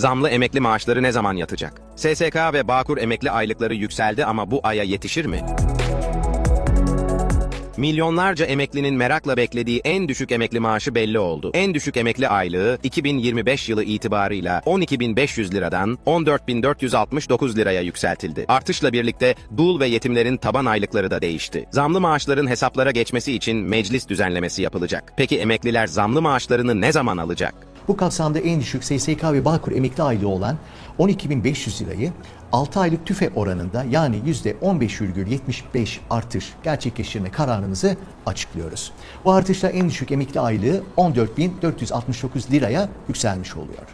Zamlı emekli maaşları ne zaman yatacak? SSK ve Bağkur emekli aylıkları yükseldi ama bu aya yetişir mi? Milyonlarca emeklinin merakla beklediği en düşük emekli maaşı belli oldu. En düşük emekli aylığı 2025 yılı itibarıyla 12.500 liradan 14.469 liraya yükseltildi. Artışla birlikte dul ve yetimlerin taban aylıkları da değişti. Zamlı maaşların hesaplara geçmesi için meclis düzenlemesi yapılacak. Peki emekliler zamlı maaşlarını ne zaman alacak? Bu kapsamda en düşük SSK ve Bağkur emekli aylığı olan 12.500 lirayı 6 aylık tüfe oranında yani %15,75 artış gerçekleştirme kararımızı açıklıyoruz. Bu artışla en düşük emekli aylığı 14.469 liraya yükselmiş oluyor.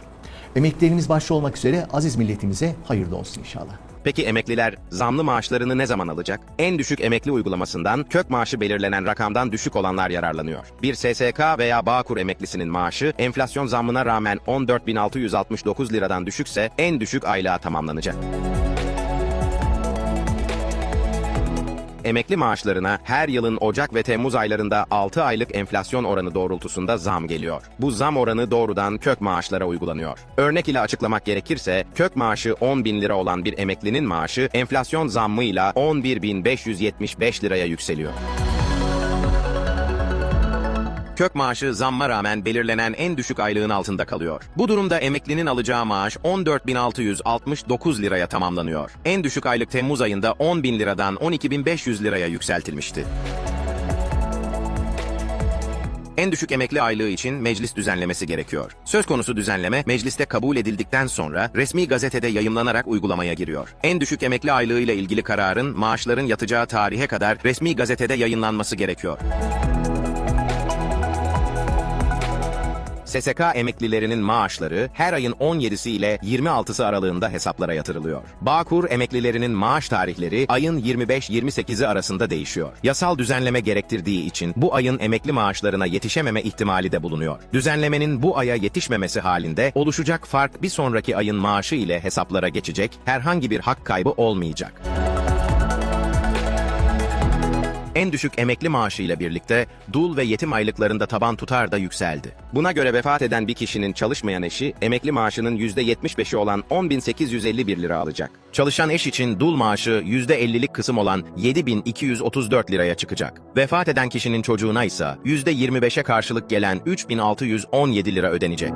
Emeklilerimiz başta olmak üzere aziz milletimize hayırlı olsun inşallah. Peki emekliler zamlı maaşlarını ne zaman alacak? En düşük emekli uygulamasından kök maaşı belirlenen rakamdan düşük olanlar yararlanıyor. Bir SSK veya Bağkur emeklisinin maaşı enflasyon zammına rağmen 14.669 liradan düşükse en düşük aylığa tamamlanacak. Emekli maaşlarına her yılın Ocak ve Temmuz aylarında 6 aylık enflasyon oranı doğrultusunda zam geliyor. Bu zam oranı doğrudan kök maaşlara uygulanıyor. Örnek ile açıklamak gerekirse kök maaşı 10 bin lira olan bir emeklinin maaşı enflasyon zammıyla 11.575 liraya yükseliyor. Kök maaşı zamma rağmen belirlenen en düşük aylığın altında kalıyor. Bu durumda emeklinin alacağı maaş 14.669 liraya tamamlanıyor. En düşük aylık Temmuz ayında 10.000 liradan 12.500 liraya yükseltilmişti. En düşük emekli aylığı için meclis düzenlemesi gerekiyor. Söz konusu düzenleme mecliste kabul edildikten sonra resmi gazetede yayımlanarak uygulamaya giriyor. En düşük emekli aylığı ile ilgili kararın maaşların yatacağı tarihe kadar resmi gazetede yayınlanması gerekiyor. SSK emeklilerinin maaşları her ayın 17'si ile 26'sı aralığında hesaplara yatırılıyor. Bağkur emeklilerinin maaş tarihleri ayın 25-28'i arasında değişiyor. Yasal düzenleme gerektirdiği için bu ayın emekli maaşlarına yetişememe ihtimali de bulunuyor. Düzenlemenin bu aya yetişmemesi halinde oluşacak fark bir sonraki ayın maaşı ile hesaplara geçecek, herhangi bir hak kaybı olmayacak. En düşük emekli maaşı ile birlikte dul ve yetim aylıklarında taban tutar da yükseldi. Buna göre vefat eden bir kişinin çalışmayan eşi emekli maaşının %75'i olan 10.851 lira alacak. Çalışan eş için dul maaşı %50'lik kısım olan 7.234 liraya çıkacak. Vefat eden kişinin çocuğuna ise %25'e karşılık gelen 3.617 lira ödenecek.